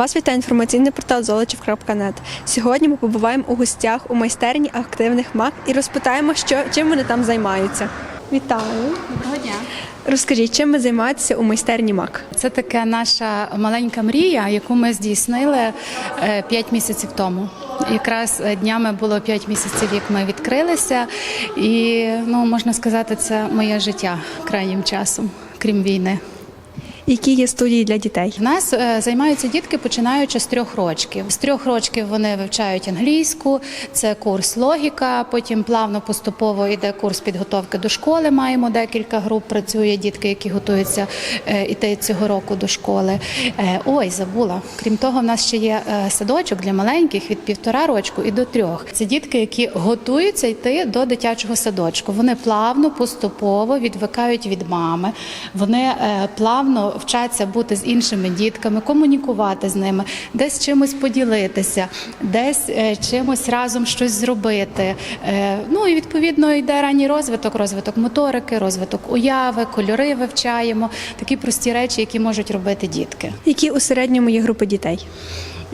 Вас вітає інформаційний портал золочів.нет. Сьогодні ми побуваємо у гостях у майстерні активних мак і розпитаємо, що, чим вони там займаються. Вітаю! Доброго дня. Розкажіть, чим ви займаєтеся у майстерні мак? Це така наша маленька мрія, яку ми здійснили 5 місяців тому. Якраз е, днями було 5 місяців, як ми відкрилися, і ну можна сказати, це моє життя крайнім часом, крім війни. Які є студії для дітей? В нас е, займаються дітки починаючи з трьох років. З трьох років вони вивчають англійську, це курс логіка. Потім плавно поступово йде курс підготовки до школи. Маємо декілька груп. Працює дітки, які готуються е, іти цього року до школи. Е, Ой, забула. Крім того, в нас ще є садочок для маленьких від півтора рочку і до трьох. Це дітки, які готуються йти до дитячого садочку. Вони плавно, поступово відвикають від мами. Вони плавно вчаться бути з іншими дітками, комунікувати з ними, десь чимось поділитися, десь е, чимось разом щось зробити. Е, Ну і відповідно йде ранній розвиток, розвиток моторики, розвиток уяви, кольори вивчаємо, такі прості речі, які можуть робити дітки. Які у середньому є групи дітей?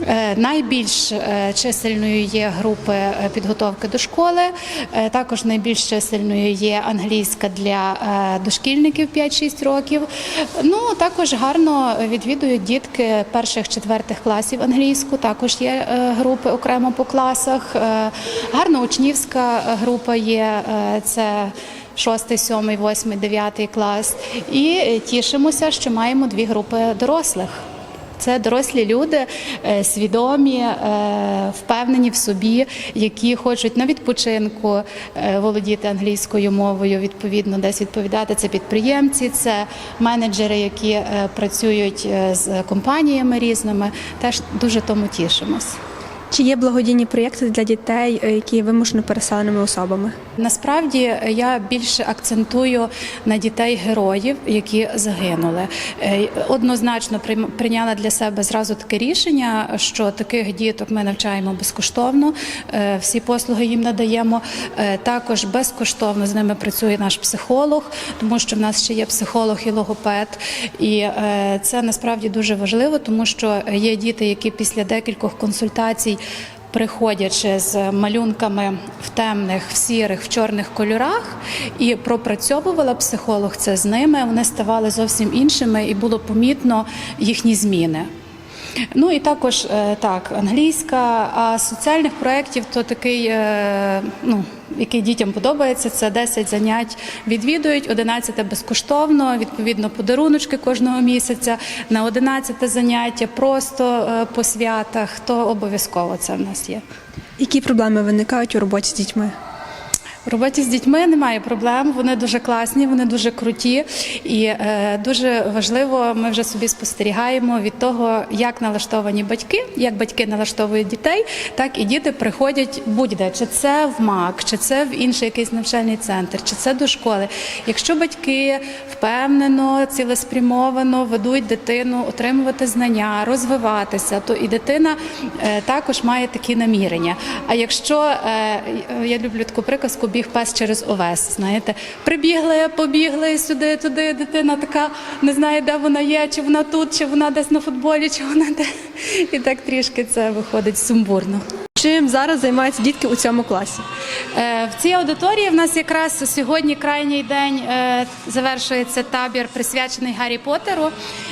Е, Найбільш чисельною є групи підготовки до школи. Також найбільш чисельною є англійська для дошкільників 5-6 років. Ну також гарно відвідують дітки перших четвертих класів англійську. Також є е, групи окремо по класах. Гарна Гарно учнівська група є. е, Це Шостий, сьомий, восьмий, дев'ятий клас, і е, тішимося, що маємо дві групи дорослих. Це дорослі люди, е, свідомі, е, впевнені в собі, які хочуть на відпочинку е, володіти англійською мовою, відповідно, десь відповідати. Це підприємці, це менеджери, які працюють з компаніями різними. Теж дуже тому тішимось. Чи є благодійні проєкти для дітей, е, які вимушено переселеними особами? Насправді е, я більше акцентую на дітей героїв, які загинули. Е, Однозначно прийняла для себе зразу таке рішення, що таких діток ми навчаємо безкоштовно. Всі послуги їм надаємо. Також безкоштовно з ними працює наш психолог, тому що в нас ще є психолог і логопед. І це насправді дуже важливо, тому що є діти, які після декількох консультацій приходячи з малюнками в темних, в сірих, в чорних кольорах, і пропрацьовувала психолог це з ними. Вони ставали зовсім іншими, і було помітно їхні зміни. Ну і також е, так, англійська, а соціальних проєктів то такий, е, ну, який дітям подобається, це 10 занять відвідують, 11 безкоштовно, відповідно, подаруночки кожного місяця. На 11 заняття просто е, по святах, то обов'язково це в нас є. Які проблеми виникають у роботі з дітьми? В роботі з дітьми немає проблем. Вони дуже класні, вони дуже круті, і е, дуже важливо. Ми вже собі спостерігаємо від того, як налаштовані батьки, як батьки налаштовують дітей, так і діти приходять будь-де, чи це в МАК, чи це в інший якийсь навчальний центр, чи це до школи. Якщо батьки впевнено, цілеспрямовано ведуть дитину отримувати знання, розвиватися, то і дитина е, також має такі намірення. А якщо е, я люблю таку приказку біг пес через овес, знаєте, прибігли, побігли сюди, туди. Дитина така не знає, де вона є, чи вона тут, чи вона десь на футболі, чи вона де. І так трішки це виходить сумбурно. Чим зараз займаються дітки у цьому класі? Е, В цій аудиторії в нас якраз сьогодні крайній день е, завершується табір, присвячений Гаррі Поттеру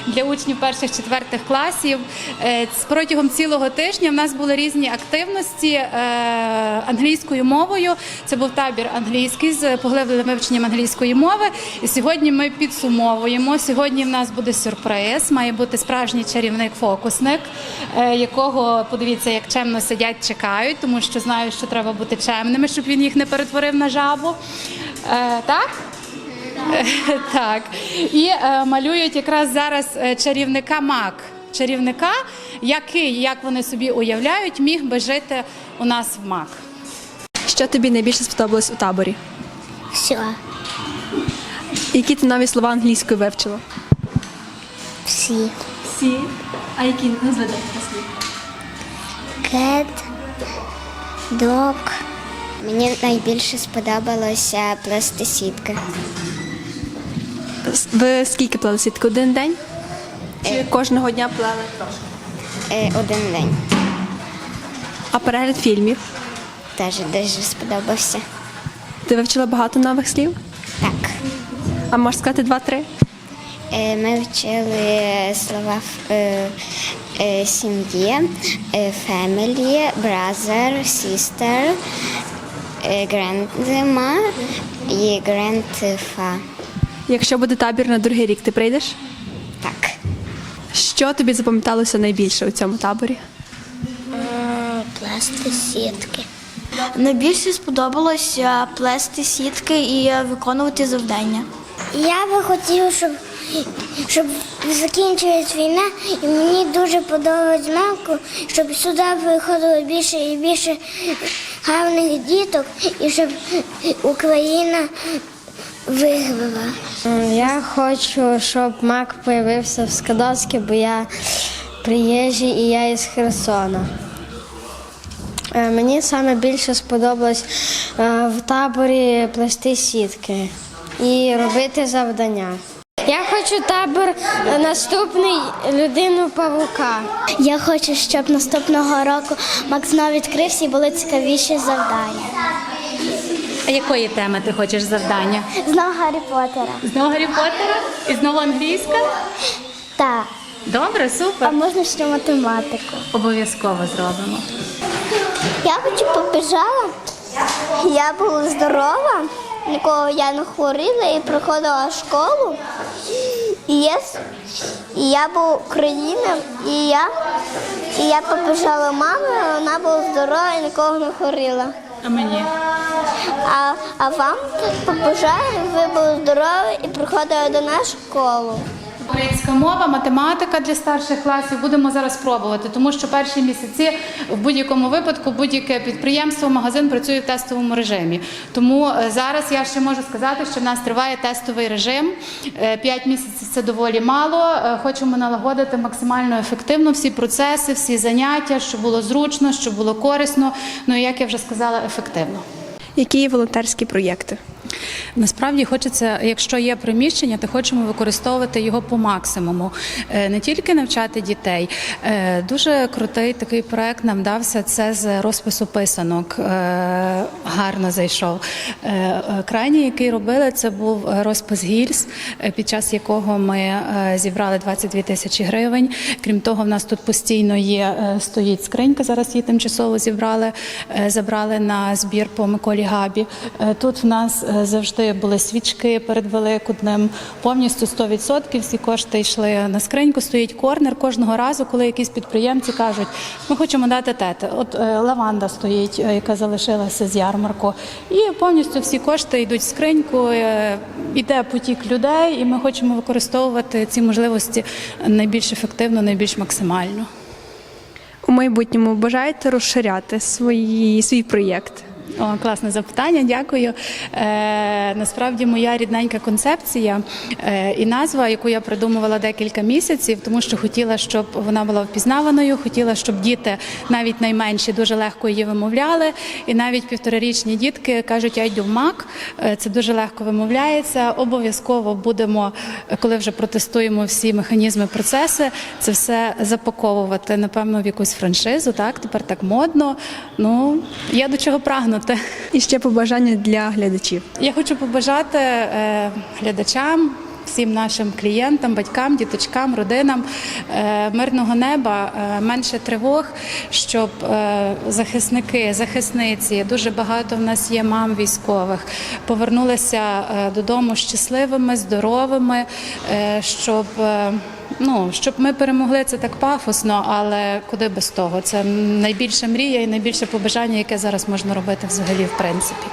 для учнів перших четвертих класів. Е, Протягом цілого тижня в нас були різні активності англійською мовою. Це був табір англійський з поглибленим вивченням англійської мови. І сьогодні ми підсумовуємо. Сьогодні в нас буде сюрприз. Має бути справжній чарівник-фокусник, якого подивіться, як чемно сидять, чекають, тому що знають, що треба бути чемними, щоб він їх не перетворив на жабу. Е, так? Так. І е, малюють якраз зараз е, чарівника Мак. Чарівника, який, як вони собі уявляють, міг би жити у нас в Мак. Що тобі найбільше сподобалось у таборі? Все, Які ти нові слова англійською вивчила? всі. Всі. А які декілька слів? Кет, дог. Мені найбільше сподобалося плести сітки. Ви скільки плели сітки? Один день? Чи кожного дня плели трошки? е, один день. А перегляд фільмів? Теж дуже сподобався. Ти вивчила багато нових слів? Так. А можеш сказати два-три? Е, Ми вчили слова е, е, сім'ї, е, family, brother, sister, е, grandma і grandfa. Якщо буде табір на другий рік, ти прийдеш? Так. Що тобі запам'яталося найбільше у цьому таборі? Плести сітки. Найбільше сподобалося плести сітки і виконувати завдання. Я би хотів, щоб, щоб закінчилась війна, і мені дуже подобається мамку, щоб сюди приходило більше і більше гарних діток, і щоб Україна виграла. Я хочу, щоб Мак появився в Скадовській, бо я приїжджий і я із Херсона. Е, Мені саме більше сподобалось е, в таборі плести сітки і робити завдання. Я хочу табор е, наступний людину павука. Я хочу, щоб наступного року Макс знову відкрився і були цікавіші завдання. А якої теми ти хочеш завдання? Знову Гаррі Поттера. Знову Гаррі Поттера? І знову англійська? Так. Добре, супер. А можна ще математику. Обов'язково зробимо. Я хочу побіжала. Я була здорова, нікого я не хворіла і приходила в школу. І я, я був Україна, і я, і я побіжала мамі, вона була здорова і нікого не хворіла. А мені? А, а вам побажаю, ви були здорові і приходили до нас в школу. Українська мова, математика для старших класів будемо зараз пробувати, тому що перші місяці в будь-якому випадку будь-яке підприємство, магазин працює в тестовому режимі. Тому е, зараз я ще можу сказати, що в нас триває тестовий режим. Е, П'ять місяців це доволі мало. Е, Хочемо налагодити максимально ефективно всі процеси, всі заняття, щоб було зручно, щоб було корисно. Ну і як я вже сказала, ефективно. Які є волонтерські проєкти? Насправді хочеться, якщо є приміщення, то хочемо використовувати його по максимуму, Е, не тільки навчати дітей. Е, Дуже крутий такий проект нам дався. Це з розпису писанок. Е, Гарно зайшов. Крайній, який робили, це був розпис гільз, під час якого ми зібрали 22 тисячі гривень. Крім того, в нас тут постійно є стоїть скринька. Зараз її тимчасово зібрали, забрали на збір по Миколі Габі. Тут в нас завжди були свічки перед Великоднем. Повністю 100% всі кошти йшли на скриньку. Стоїть корнер кожного разу, коли якісь підприємці кажуть, ми хочемо дати тети. От е, лаванда стоїть, е, яка залишилася з ярмарку, і повністю всі кошти йдуть в скриньку. е, Іде потік людей, і ми хочемо використовувати ці можливості найбільш ефективно, найбільш максимально. У майбутньому бажаєте розширяти свої, свій проєкт? О, класне запитання, дякую. Е, насправді моя рідненька концепція е, і назва, яку я придумувала декілька місяців, тому що хотіла, щоб вона була впізнаваною, хотіла, щоб діти, навіть найменші, дуже легко її вимовляли. І навіть півторарічні дітки кажуть, я йду в МАК, це дуже легко вимовляється. Обов'язково будемо, е, коли вже протестуємо всі механізми, процеси, це все запаковувати, напевно, в якусь франшизу. Так, тепер так модно. Ну, я до чого прагнути. І ще побажання для глядачів. Я хочу побажати е, глядачам. Всім нашим клієнтам, батькам, діточкам, родинам е, мирного неба, е, менше тривог, щоб захисники, захисниці, дуже багато в нас є мам військових, повернулися додому щасливими, здоровими, щоб. Ну, щоб ми перемогли це так пафосно, але куди без того? Це найбільша мрія і найбільше побажання, яке зараз можна робити взагалі в принципі.